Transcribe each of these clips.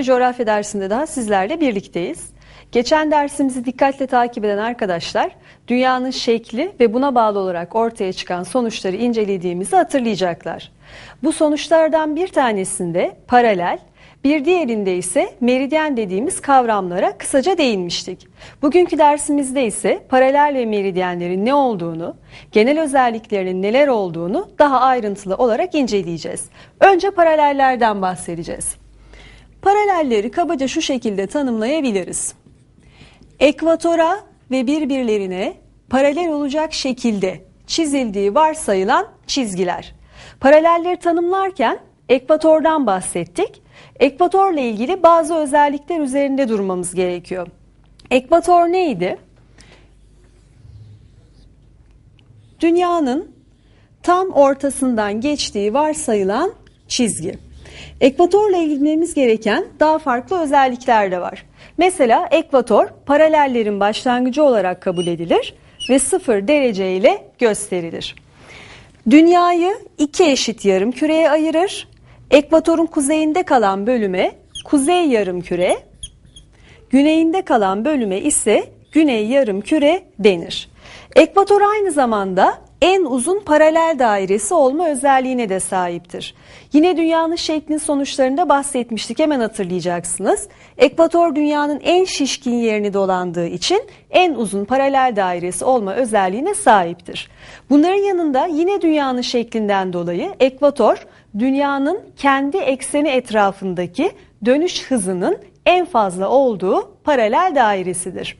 Bir coğrafya dersinde daha sizlerle birlikteyiz. Geçen dersimizi dikkatle takip eden arkadaşlar, dünyanın şekli ve buna bağlı olarak ortaya çıkan sonuçları incelediğimizi hatırlayacaklar. Bu sonuçlardan bir tanesinde paralel, bir diğerinde ise meridyen dediğimiz kavramlara kısaca değinmiştik. Bugünkü dersimizde ise paralel ve meridyenlerin ne olduğunu, genel özelliklerinin neler olduğunu daha ayrıntılı olarak inceleyeceğiz. Önce paralellerden bahsedeceğiz. Paralelleri kabaca şu şekilde tanımlayabiliriz. Ekvatora ve birbirlerine paralel olacak şekilde çizildiği varsayılan çizgiler. Paralelleri tanımlarken ekvatordan bahsettik. Ekvatorla ilgili bazı özellikler üzerinde durmamız gerekiyor. Ekvator neydi? Dünyanın tam ortasından geçtiği varsayılan çizgi. Ekvatorla ilgilenmemiz gereken daha farklı özellikler de var. Mesela ekvator paralellerin başlangıcı olarak kabul edilir ve sıfır derece ile gösterilir. Dünyayı iki eşit yarım küreye ayırır. Ekvatorun kuzeyinde kalan bölüme kuzey yarım küre, güneyinde kalan bölüme ise güney yarım küre denir. Ekvator aynı zamanda en uzun paralel dairesi olma özelliğine de sahiptir. Yine dünyanın şeklinin sonuçlarında bahsetmiştik hemen hatırlayacaksınız. Ekvator dünyanın en şişkin yerini dolandığı için en uzun paralel dairesi olma özelliğine sahiptir. Bunların yanında yine dünyanın şeklinden dolayı ekvator dünyanın kendi ekseni etrafındaki dönüş hızının en fazla olduğu paralel dairesidir.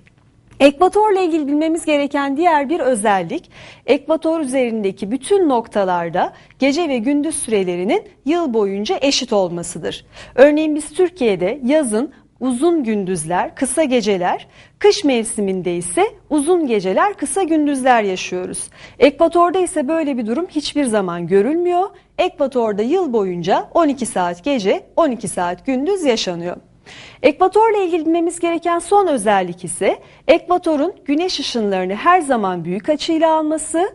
Ekvatorla ilgili bilmemiz gereken diğer bir özellik, ekvator üzerindeki bütün noktalarda gece ve gündüz sürelerinin yıl boyunca eşit olmasıdır. Örneğin biz Türkiye'de yazın uzun gündüzler, kısa geceler, kış mevsiminde ise uzun geceler, kısa gündüzler yaşıyoruz. Ekvatorda ise böyle bir durum hiçbir zaman görülmüyor. Ekvatorda yıl boyunca 12 saat gece, 12 saat gündüz yaşanıyor. Ekvatorla ilgili bilmemiz gereken son özellik ise ekvatorun güneş ışınlarını her zaman büyük açıyla alması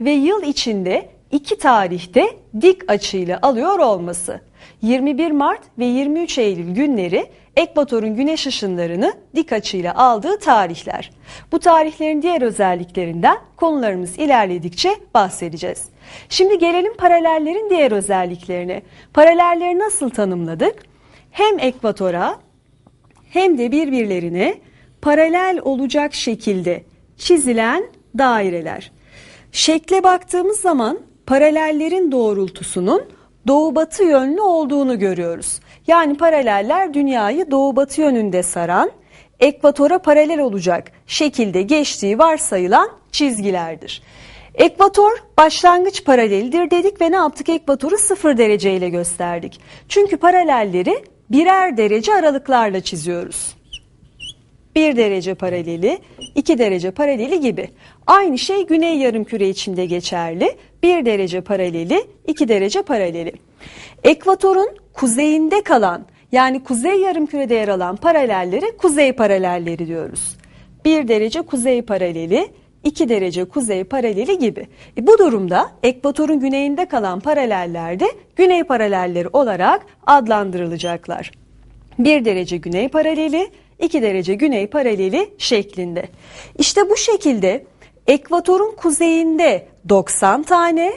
ve yıl içinde iki tarihte dik açıyla alıyor olması. 21 Mart ve 23 Eylül günleri ekvatorun güneş ışınlarını dik açıyla aldığı tarihler. Bu tarihlerin diğer özelliklerinden konularımız ilerledikçe bahsedeceğiz. Şimdi gelelim paralellerin diğer özelliklerine. Paralelleri nasıl tanımladık? Hem ekvatora hem de birbirlerine paralel olacak şekilde çizilen daireler. Şekle baktığımız zaman paralellerin doğrultusunun doğu batı yönlü olduğunu görüyoruz. Yani paraleller dünyayı doğu batı yönünde saran, ekvatora paralel olacak şekilde geçtiği varsayılan çizgilerdir. Ekvator başlangıç paralelidir dedik ve ne yaptık? Ekvatoru sıfır dereceyle gösterdik. Çünkü paralelleri birer derece aralıklarla çiziyoruz. 1 derece paraleli, 2 derece paraleli gibi. Aynı şey güney yarımküre içinde geçerli. 1 derece paraleli, 2 derece paraleli. Ekvatorun kuzeyinde kalan yani kuzey yarımkürede yer alan paralelleri kuzey paralelleri diyoruz. 1 derece kuzey paraleli, 2 derece kuzey paraleli gibi. E bu durumda ekvatorun güneyinde kalan paraleller de güney paralelleri olarak adlandırılacaklar. 1 derece güney paraleli, 2 derece güney paraleli şeklinde. İşte bu şekilde ekvatorun kuzeyinde 90 tane,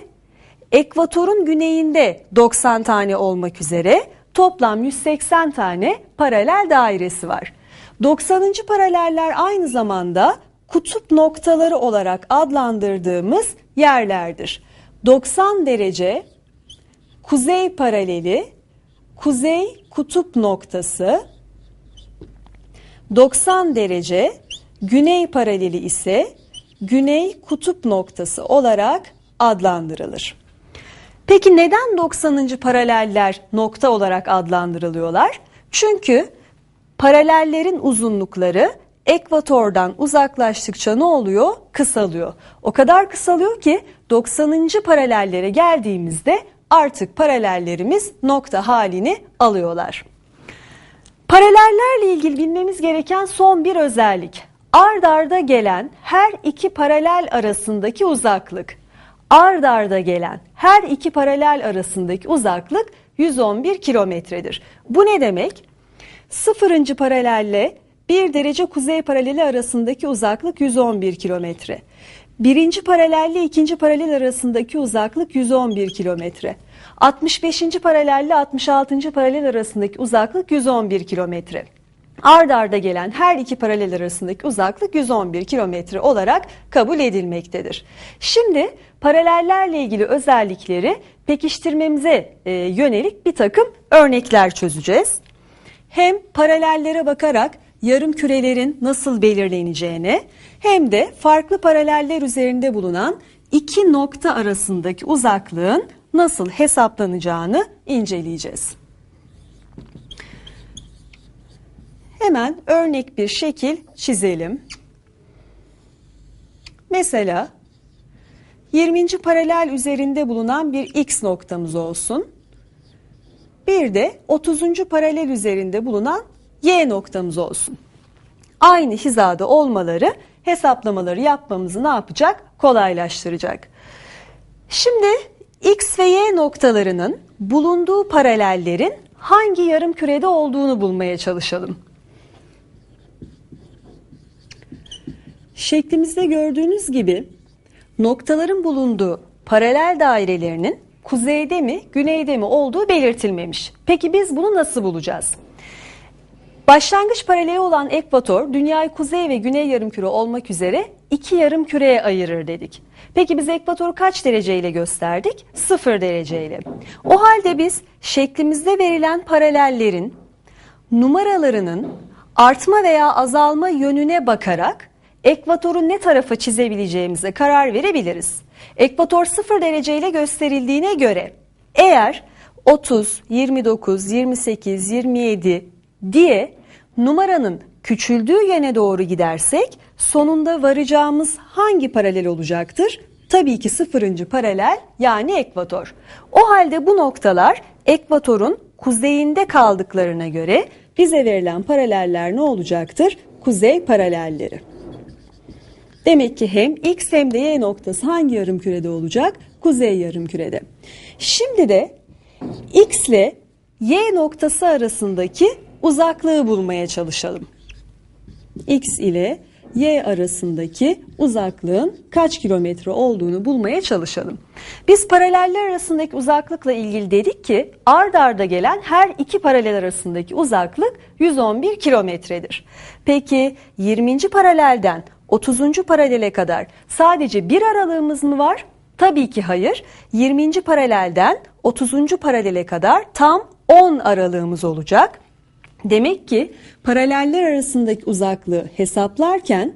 ekvatorun güneyinde 90 tane olmak üzere toplam 180 tane paralel dairesi var. 90. paraleller aynı zamanda kutup noktaları olarak adlandırdığımız yerlerdir. 90 derece kuzey paraleli, kuzey kutup noktası, 90 derece güney paraleli ise güney kutup noktası olarak adlandırılır. Peki neden 90. paraleller nokta olarak adlandırılıyorlar? Çünkü paralellerin uzunlukları ekvatordan uzaklaştıkça ne oluyor? Kısalıyor. O kadar kısalıyor ki 90. paralellere geldiğimizde artık paralellerimiz nokta halini alıyorlar. Paralellerle ilgili bilmemiz gereken son bir özellik. Ard arda gelen her iki paralel arasındaki uzaklık. Ard arda gelen her iki paralel arasındaki uzaklık 111 kilometredir. Bu ne demek? Sıfırıncı paralelle 1 derece kuzey paraleli arasındaki uzaklık 111 kilometre. Birinci paralelle ikinci paralel arasındaki uzaklık 111 kilometre. 65. paralelle 66. paralel arasındaki uzaklık 111 kilometre. Ard arda gelen her iki paralel arasındaki uzaklık 111 kilometre olarak kabul edilmektedir. Şimdi paralellerle ilgili özellikleri pekiştirmemize e, yönelik bir takım örnekler çözeceğiz. Hem paralellere bakarak yarım kürelerin nasıl belirleneceğine hem de farklı paraleller üzerinde bulunan iki nokta arasındaki uzaklığın nasıl hesaplanacağını inceleyeceğiz. Hemen örnek bir şekil çizelim. Mesela 20. paralel üzerinde bulunan bir x noktamız olsun. Bir de 30. paralel üzerinde bulunan y noktamız olsun. Aynı hizada olmaları hesaplamaları yapmamızı ne yapacak? Kolaylaştıracak. Şimdi x ve y noktalarının bulunduğu paralellerin hangi yarım kürede olduğunu bulmaya çalışalım. Şeklimizde gördüğünüz gibi noktaların bulunduğu paralel dairelerinin kuzeyde mi, güneyde mi olduğu belirtilmemiş. Peki biz bunu nasıl bulacağız? Başlangıç paraleli olan ekvator dünyayı kuzey ve güney yarımküre olmak üzere iki yarım küreye ayırır dedik. Peki biz ekvatoru kaç dereceyle gösterdik? Sıfır dereceyle. O halde biz şeklimizde verilen paralellerin numaralarının artma veya azalma yönüne bakarak ekvatoru ne tarafa çizebileceğimize karar verebiliriz. Ekvator 0 dereceyle gösterildiğine göre eğer 30, 29, 28, 27 diye numaranın küçüldüğü yöne doğru gidersek sonunda varacağımız hangi paralel olacaktır? Tabii ki sıfırıncı paralel yani ekvator. O halde bu noktalar ekvatorun kuzeyinde kaldıklarına göre bize verilen paraleller ne olacaktır? Kuzey paralelleri. Demek ki hem x hem de y noktası hangi yarım kürede olacak? Kuzey yarım kürede. Şimdi de x ile y noktası arasındaki uzaklığı bulmaya çalışalım. x ile y arasındaki uzaklığın kaç kilometre olduğunu bulmaya çalışalım. Biz paraleller arasındaki uzaklıkla ilgili dedik ki ard arda gelen her iki paralel arasındaki uzaklık 111 kilometredir. Peki 20. paralelden 30. paralele kadar sadece bir aralığımız mı var? Tabii ki hayır. 20. paralelden 30. paralele kadar tam 10 aralığımız olacak. Demek ki paraleller arasındaki uzaklığı hesaplarken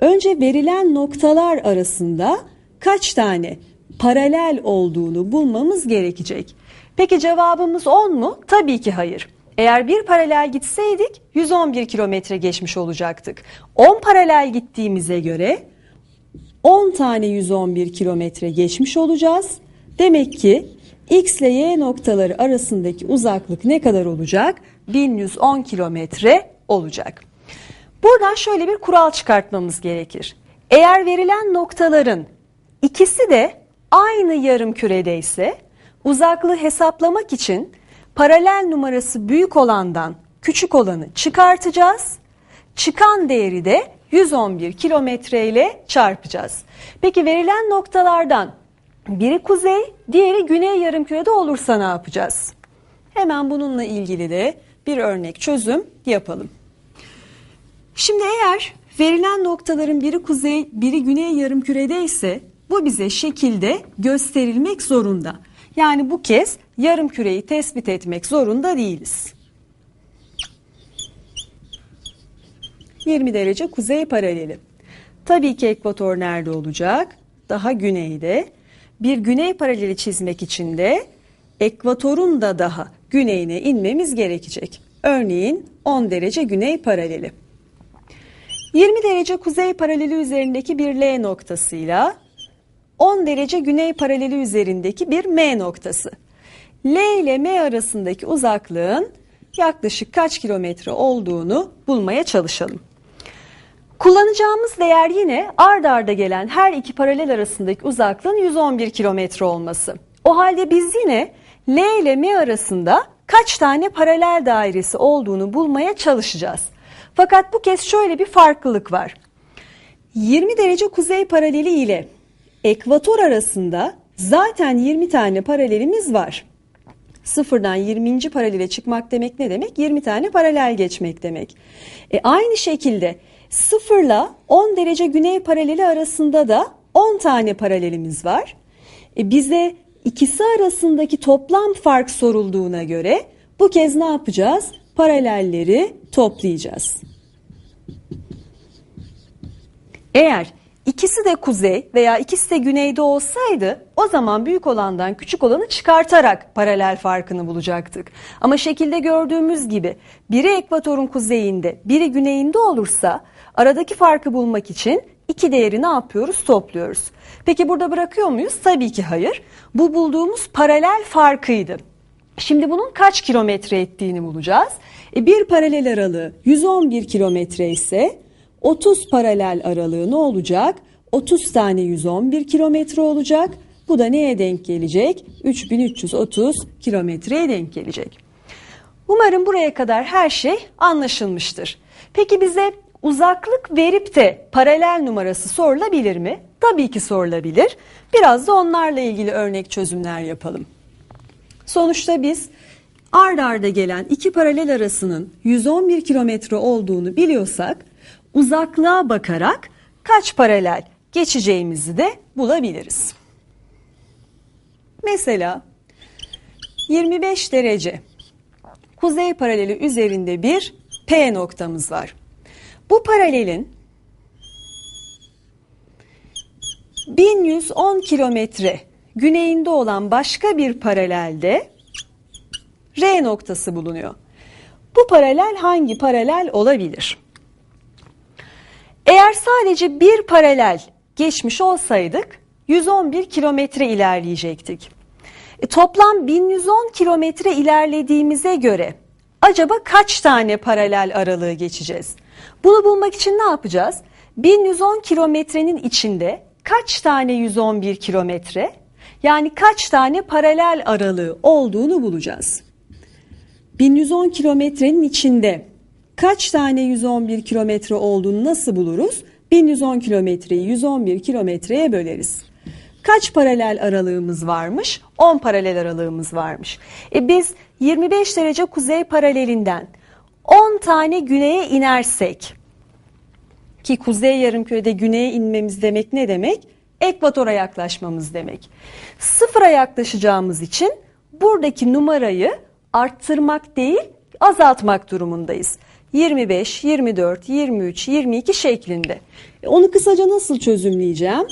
önce verilen noktalar arasında kaç tane paralel olduğunu bulmamız gerekecek. Peki cevabımız 10 mu? Tabii ki hayır. Eğer bir paralel gitseydik 111 kilometre geçmiş olacaktık. 10 paralel gittiğimize göre 10 tane 111 kilometre geçmiş olacağız. Demek ki x ile y noktaları arasındaki uzaklık ne kadar olacak? 1110 kilometre olacak. Buradan şöyle bir kural çıkartmamız gerekir. Eğer verilen noktaların ikisi de aynı yarım kürede ise uzaklığı hesaplamak için paralel numarası büyük olandan küçük olanı çıkartacağız. Çıkan değeri de 111 kilometre ile çarpacağız. Peki verilen noktalardan biri kuzey, diğeri güney yarımkürede olursa ne yapacağız? Hemen bununla ilgili de bir örnek çözüm yapalım. Şimdi eğer verilen noktaların biri kuzey, biri güney yarımkürede ise bu bize şekilde gösterilmek zorunda. Yani bu kez yarım küreyi tespit etmek zorunda değiliz. 20 derece kuzey paraleli. Tabii ki ekvator nerede olacak? Daha güneyde. Bir güney paraleli çizmek için de ekvatorun da daha güneyine inmemiz gerekecek. Örneğin 10 derece güney paraleli. 20 derece kuzey paraleli üzerindeki bir L noktasıyla 10 derece güney paraleli üzerindeki bir M noktası. L ile M arasındaki uzaklığın yaklaşık kaç kilometre olduğunu bulmaya çalışalım. Kullanacağımız değer yine ard arda gelen her iki paralel arasındaki uzaklığın 111 kilometre olması. O halde biz yine L ile M arasında kaç tane paralel dairesi olduğunu bulmaya çalışacağız. Fakat bu kez şöyle bir farklılık var. 20 derece kuzey paraleli ile ekvator arasında zaten 20 tane paralelimiz var. Sıfırdan 20. paralele çıkmak demek ne demek? 20 tane paralel geçmek demek. E aynı şekilde sıfırla 10 derece güney paraleli arasında da 10 tane paralelimiz var. E bize ikisi arasındaki toplam fark sorulduğuna göre bu kez ne yapacağız? Paralelleri toplayacağız. Eğer ikisi de kuzey veya ikisi de güneyde olsaydı o zaman büyük olandan küçük olanı çıkartarak paralel farkını bulacaktık. Ama şekilde gördüğümüz gibi biri ekvatorun kuzeyinde biri güneyinde olursa aradaki farkı bulmak için iki değeri ne yapıyoruz? Topluyoruz. Peki burada bırakıyor muyuz? Tabii ki hayır. Bu bulduğumuz paralel farkıydı. Şimdi bunun kaç kilometre ettiğini bulacağız. E bir paralel aralığı 111 kilometre ise 30 paralel aralığı ne olacak? 30 tane 111 kilometre olacak. Bu da neye denk gelecek? 3330 kilometreye denk gelecek. Umarım buraya kadar her şey anlaşılmıştır. Peki bize uzaklık verip de paralel numarası sorulabilir mi? Tabii ki sorulabilir. Biraz da onlarla ilgili örnek çözümler yapalım. Sonuçta biz ard arda gelen iki paralel arasının 111 kilometre olduğunu biliyorsak uzaklığa bakarak kaç paralel geçeceğimizi de bulabiliriz. Mesela 25 derece kuzey paraleli üzerinde bir P noktamız var. Bu paralelin 1110 kilometre güneyinde olan başka bir paralelde R noktası bulunuyor. Bu paralel hangi paralel olabilir? Eğer sadece bir paralel geçmiş olsaydık 111 kilometre ilerleyecektik. E, toplam 1110 kilometre ilerlediğimize göre acaba kaç tane paralel aralığı geçeceğiz? Bunu bulmak için ne yapacağız? 1110 kilometrenin içinde kaç tane 111 kilometre yani kaç tane paralel aralığı olduğunu bulacağız. 1110 kilometrenin içinde kaç tane 111 kilometre olduğunu nasıl buluruz? 1110 kilometreyi 111 kilometreye böleriz. Kaç paralel aralığımız varmış? 10 paralel aralığımız varmış. E biz 25 derece kuzey paralelinden 10 tane güneye inersek ki kuzey yarımkürede güneye inmemiz demek ne demek? Ekvatora yaklaşmamız demek. Sıfıra yaklaşacağımız için buradaki numarayı arttırmak değil azaltmak durumundayız. 25, 24, 23, 22 şeklinde. E, onu kısaca nasıl çözümleyeceğim?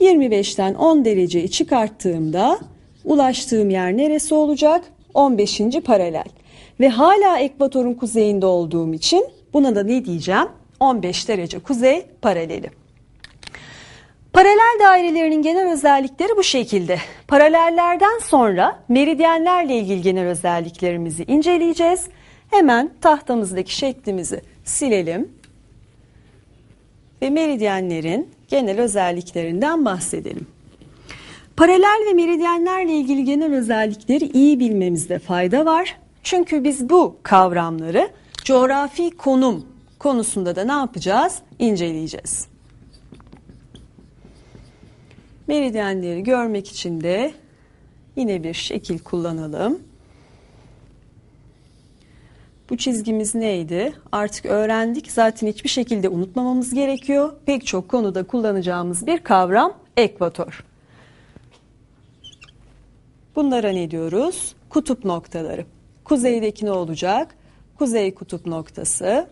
25'ten 10 dereceyi çıkarttığımda ulaştığım yer neresi olacak? 15. paralel. Ve hala ekvatorun kuzeyinde olduğum için buna da ne diyeceğim? 15 derece kuzey paraleli. Paralel dairelerinin genel özellikleri bu şekilde. Paralellerden sonra meridyenlerle ilgili genel özelliklerimizi inceleyeceğiz. Hemen tahtamızdaki şeklimizi silelim ve meridyenlerin genel özelliklerinden bahsedelim. Paralel ve meridyenlerle ilgili genel özellikleri iyi bilmemizde fayda var. Çünkü biz bu kavramları coğrafi konum konusunda da ne yapacağız? İnceleyeceğiz. Meridyenleri görmek için de yine bir şekil kullanalım. Bu çizgimiz neydi? Artık öğrendik. Zaten hiçbir şekilde unutmamamız gerekiyor. Pek çok konuda kullanacağımız bir kavram ekvator. Bunlara ne diyoruz? Kutup noktaları. Kuzeydeki ne olacak? Kuzey kutup noktası.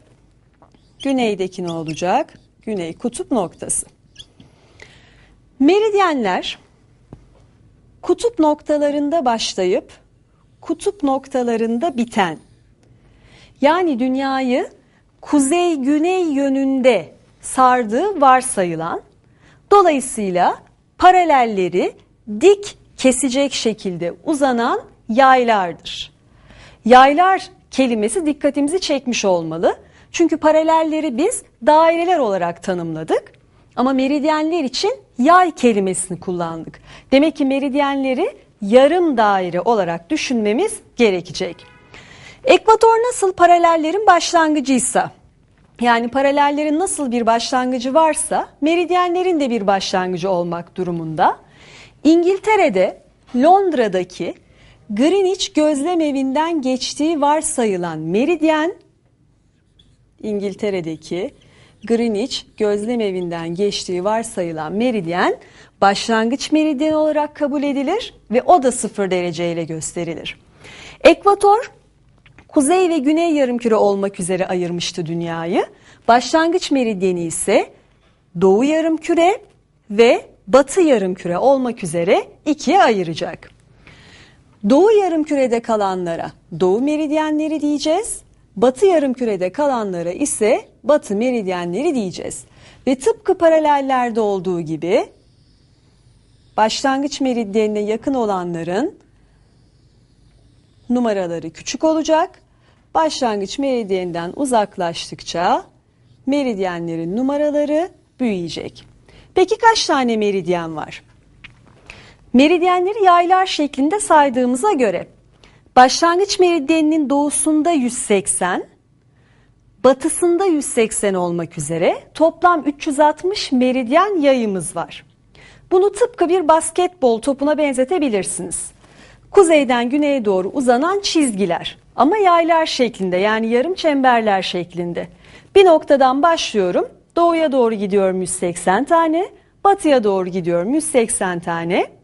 Güneydeki ne olacak? Güney kutup noktası. Meridyenler kutup noktalarında başlayıp kutup noktalarında biten yani dünyayı kuzey-güney yönünde sardığı varsayılan dolayısıyla paralelleri dik kesecek şekilde uzanan yaylardır. Yaylar kelimesi dikkatimizi çekmiş olmalı. Çünkü paralelleri biz daireler olarak tanımladık. Ama meridyenler için yay kelimesini kullandık. Demek ki meridyenleri yarım daire olarak düşünmemiz gerekecek. Ekvator nasıl paralellerin başlangıcıysa yani paralellerin nasıl bir başlangıcı varsa meridyenlerin de bir başlangıcı olmak durumunda. İngiltere'de Londra'daki Greenwich gözlem evinden geçtiği varsayılan meridyen İngiltere'deki Greenwich gözlem evinden geçtiği varsayılan meridyen başlangıç meridyen olarak kabul edilir ve o da sıfır derece ile gösterilir. Ekvator kuzey ve güney yarımküre olmak üzere ayırmıştı dünyayı. Başlangıç meridyeni ise doğu yarımküre ve batı yarımküre olmak üzere ikiye ayıracak. Doğu yarımkürede kalanlara doğu meridyenleri diyeceğiz. Batı yarımkürede kalanlara ise batı meridyenleri diyeceğiz. Ve tıpkı paralellerde olduğu gibi başlangıç meridyenine yakın olanların numaraları küçük olacak. Başlangıç meridyeninden uzaklaştıkça meridyenlerin numaraları büyüyecek. Peki kaç tane meridyen var? Meridyenleri yaylar şeklinde saydığımıza göre başlangıç meridyeninin doğusunda 180, batısında 180 olmak üzere toplam 360 meridyen yayımız var. Bunu tıpkı bir basketbol topuna benzetebilirsiniz. Kuzeyden güneye doğru uzanan çizgiler ama yaylar şeklinde yani yarım çemberler şeklinde. Bir noktadan başlıyorum. Doğuya doğru gidiyorum 180 tane. Batıya doğru gidiyorum 180 tane.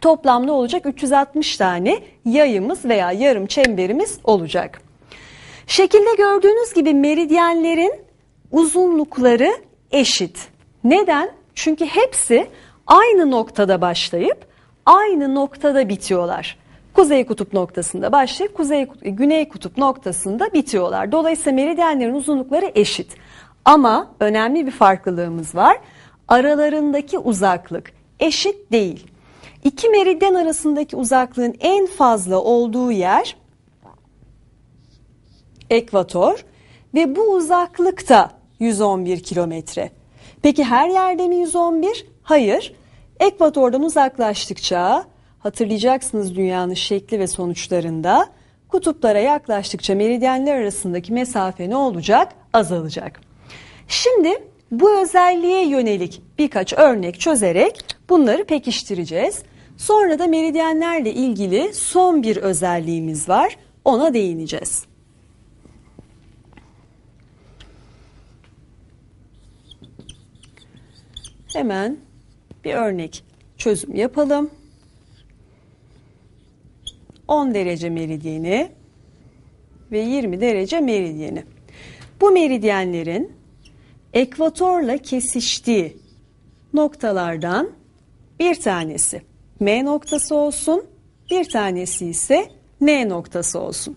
Toplam ne olacak? 360 tane yayımız veya yarım çemberimiz olacak. Şekilde gördüğünüz gibi meridyenlerin uzunlukları eşit. Neden? Çünkü hepsi aynı noktada başlayıp aynı noktada bitiyorlar. Kuzey kutup noktasında başlayıp kuzey güney kutup noktasında bitiyorlar. Dolayısıyla meridyenlerin uzunlukları eşit. Ama önemli bir farklılığımız var. Aralarındaki uzaklık eşit değil. İki meridyen arasındaki uzaklığın en fazla olduğu yer ekvator ve bu uzaklıkta 111 kilometre. Peki her yerde mi 111? Hayır. Ekvatordan uzaklaştıkça hatırlayacaksınız dünyanın şekli ve sonuçlarında kutuplara yaklaştıkça meridyenler arasındaki mesafe ne olacak? Azalacak. Şimdi bu özelliğe yönelik birkaç örnek çözerek bunları pekiştireceğiz. Sonra da meridyenlerle ilgili son bir özelliğimiz var. Ona değineceğiz. Hemen bir örnek çözüm yapalım. 10 derece meridyeni ve 20 derece meridyeni. Bu meridyenlerin ekvatorla kesiştiği noktalardan bir tanesi M noktası olsun, bir tanesi ise N noktası olsun.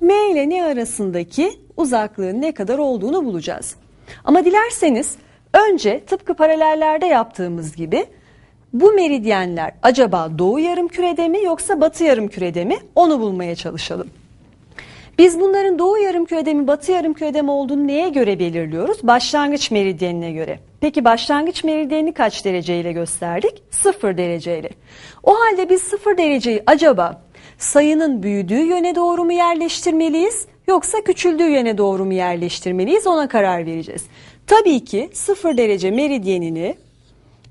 M ile N arasındaki uzaklığın ne kadar olduğunu bulacağız. Ama dilerseniz önce tıpkı paralellerde yaptığımız gibi bu meridyenler acaba doğu yarım kürede mi yoksa batı yarım kürede mi onu bulmaya çalışalım. Biz bunların doğu yarım kürede mi batı yarım kürede mi olduğunu neye göre belirliyoruz? Başlangıç meridyenine göre. Peki başlangıç meridyenini kaç dereceyle gösterdik? Sıfır dereceyle. O halde biz sıfır dereceyi acaba sayının büyüdüğü yöne doğru mu yerleştirmeliyiz yoksa küçüldüğü yöne doğru mu yerleştirmeliyiz ona karar vereceğiz. Tabii ki sıfır derece meridyenini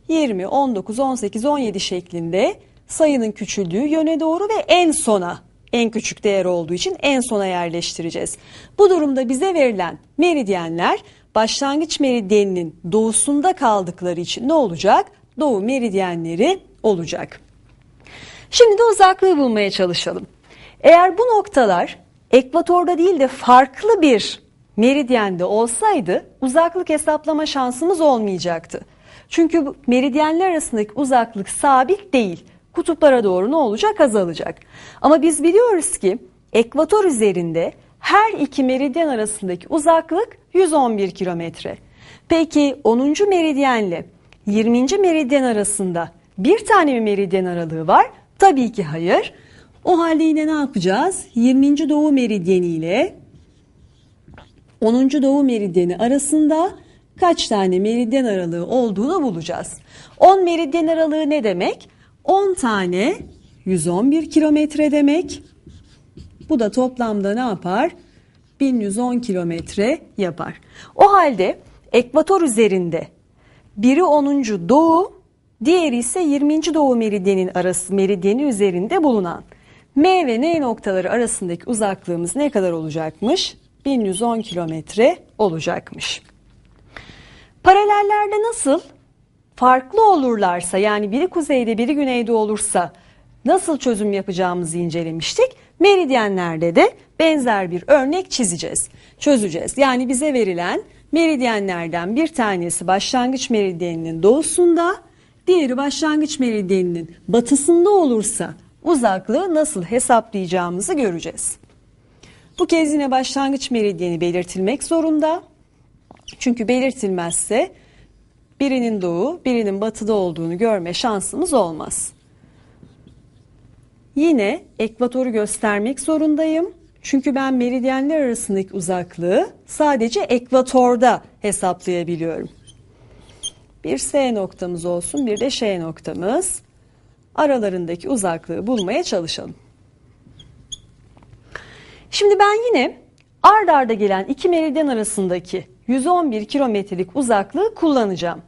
20, 19, 18, 17 şeklinde sayının küçüldüğü yöne doğru ve en sona en küçük değer olduğu için en sona yerleştireceğiz. Bu durumda bize verilen meridyenler başlangıç meridyeninin doğusunda kaldıkları için ne olacak? Doğu meridyenleri olacak. Şimdi de uzaklığı bulmaya çalışalım. Eğer bu noktalar ekvatorda değil de farklı bir meridyende olsaydı uzaklık hesaplama şansımız olmayacaktı. Çünkü meridyenler arasındaki uzaklık sabit değil. Kutuplara doğru ne olacak? Azalacak. Ama biz biliyoruz ki ekvator üzerinde her iki meridyen arasındaki uzaklık 111 kilometre. Peki 10. meridyenle 20. meridyen arasında bir tane mi meridyen aralığı var? Tabii ki hayır. O halde yine ne yapacağız? 20. doğu meridyeni ile 10. doğu meridyeni arasında kaç tane meridyen aralığı olduğunu bulacağız. 10 meridyen aralığı ne demek? 10 tane 111 kilometre demek. Bu da toplamda ne yapar? 1110 kilometre yapar. O halde ekvator üzerinde biri 10. doğu, diğeri ise 20. doğu meridyenin arası meridyeni üzerinde bulunan M ve N noktaları arasındaki uzaklığımız ne kadar olacakmış? 1110 kilometre olacakmış. Paralellerde nasıl? Farklı olurlarsa yani biri kuzeyde biri güneyde olursa nasıl çözüm yapacağımızı incelemiştik. Meridyenlerde de benzer bir örnek çizeceğiz, çözeceğiz. Yani bize verilen meridyenlerden bir tanesi başlangıç meridyeninin doğusunda, diğeri başlangıç meridyeninin batısında olursa uzaklığı nasıl hesaplayacağımızı göreceğiz. Bu kez yine başlangıç meridyeni belirtilmek zorunda. Çünkü belirtilmezse birinin doğu, birinin batıda olduğunu görme şansımız olmaz. Yine ekvatoru göstermek zorundayım. Çünkü ben meridyenler arasındaki uzaklığı sadece ekvatorda hesaplayabiliyorum. Bir S noktamız olsun, bir de Ş noktamız. Aralarındaki uzaklığı bulmaya çalışalım. Şimdi ben yine ard arda gelen iki meridyen arasındaki 111 kilometrelik uzaklığı kullanacağım.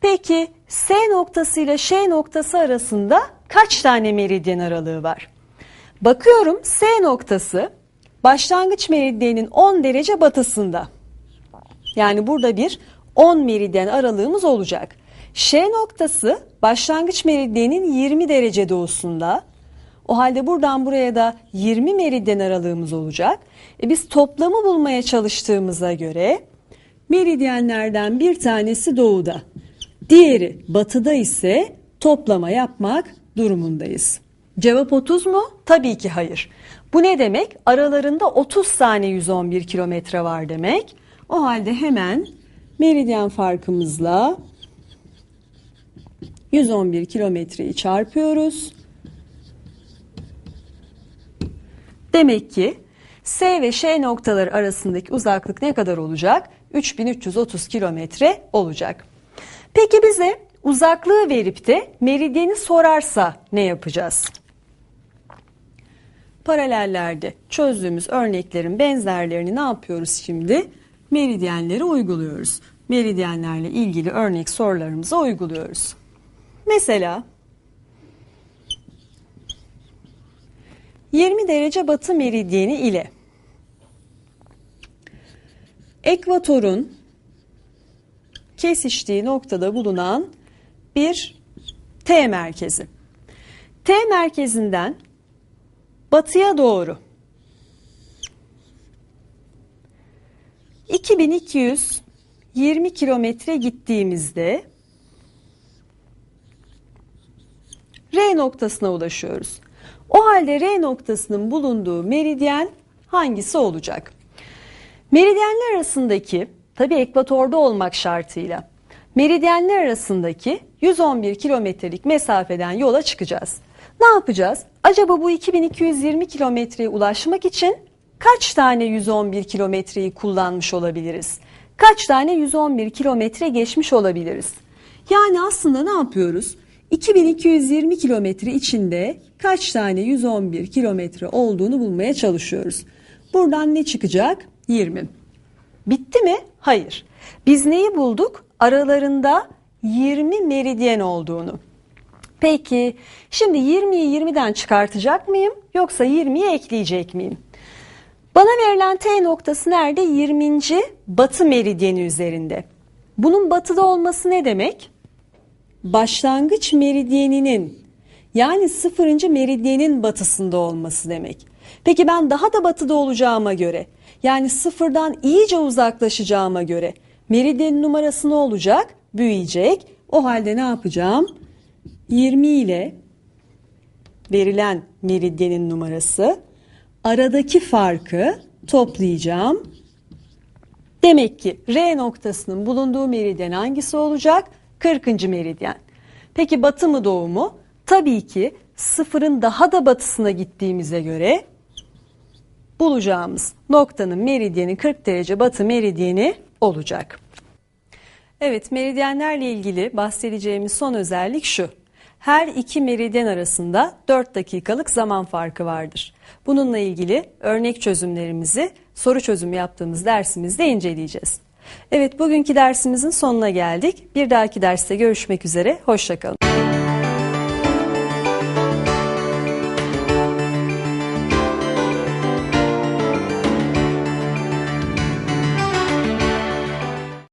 Peki S noktası ile Ş noktası arasında kaç tane meridyen aralığı var? Bakıyorum S noktası başlangıç meridyenin 10 derece batısında. Yani burada bir 10 meridyen aralığımız olacak. Ş noktası başlangıç meridyenin 20 derece doğusunda. O halde buradan buraya da 20 meridyen aralığımız olacak. E biz toplamı bulmaya çalıştığımıza göre meridyenlerden bir tanesi doğuda. Diğeri batıda ise toplama yapmak durumundayız. Cevap 30 mu? Tabii ki hayır. Bu ne demek? Aralarında 30 tane 111 kilometre var demek. O halde hemen meridyen farkımızla 111 kilometreyi çarpıyoruz. Demek ki S ve Ş noktaları arasındaki uzaklık ne kadar olacak? 3330 kilometre olacak. Peki bize uzaklığı verip de meridyeni sorarsa ne yapacağız? Paralellerde çözdüğümüz örneklerin benzerlerini ne yapıyoruz şimdi? Meridyenleri uyguluyoruz. Meridyenlerle ilgili örnek sorularımızı uyguluyoruz. Mesela 20 derece batı meridyeni ile ekvatorun kesiştiği noktada bulunan bir T merkezi. T merkezinden batıya doğru 2220 kilometre gittiğimizde R noktasına ulaşıyoruz. O halde R noktasının bulunduğu meridyen hangisi olacak? Meridyenler arasındaki tabi ekvatorda olmak şartıyla meridyenler arasındaki 111 kilometrelik mesafeden yola çıkacağız. Ne yapacağız? Acaba bu 2220 kilometreye ulaşmak için kaç tane 111 kilometreyi kullanmış olabiliriz? Kaç tane 111 kilometre geçmiş olabiliriz? Yani aslında ne yapıyoruz? 2220 kilometre içinde kaç tane 111 kilometre olduğunu bulmaya çalışıyoruz. Buradan ne çıkacak? 20. Bitti mi? Hayır. Biz neyi bulduk? Aralarında 20 meridyen olduğunu. Peki şimdi 20'yi 20'den çıkartacak mıyım yoksa 20'yi ekleyecek miyim? Bana verilen T noktası nerede? 20. batı meridyeni üzerinde. Bunun batıda olması ne demek? Başlangıç meridyeninin yani sıfırıncı meridyenin batısında olması demek. Peki ben daha da batıda olacağıma göre yani sıfırdan iyice uzaklaşacağıma göre meridyenin numarası ne olacak? Büyüyecek. O halde ne yapacağım? 20 ile verilen meridyenin numarası aradaki farkı toplayacağım. Demek ki R noktasının bulunduğu meridyen hangisi olacak? 40. meridyen. Peki batı mı doğu mu? Tabii ki sıfırın daha da batısına gittiğimize göre bulacağımız noktanın meridyeni 40 derece batı meridyeni olacak. Evet meridyenlerle ilgili bahsedeceğimiz son özellik şu. her iki meridyen arasında 4 dakikalık zaman farkı vardır. Bununla ilgili örnek çözümlerimizi soru çözümü yaptığımız dersimizde inceleyeceğiz. Evet bugünkü dersimizin sonuna geldik. Bir dahaki derste görüşmek üzere. Hoşçakalın.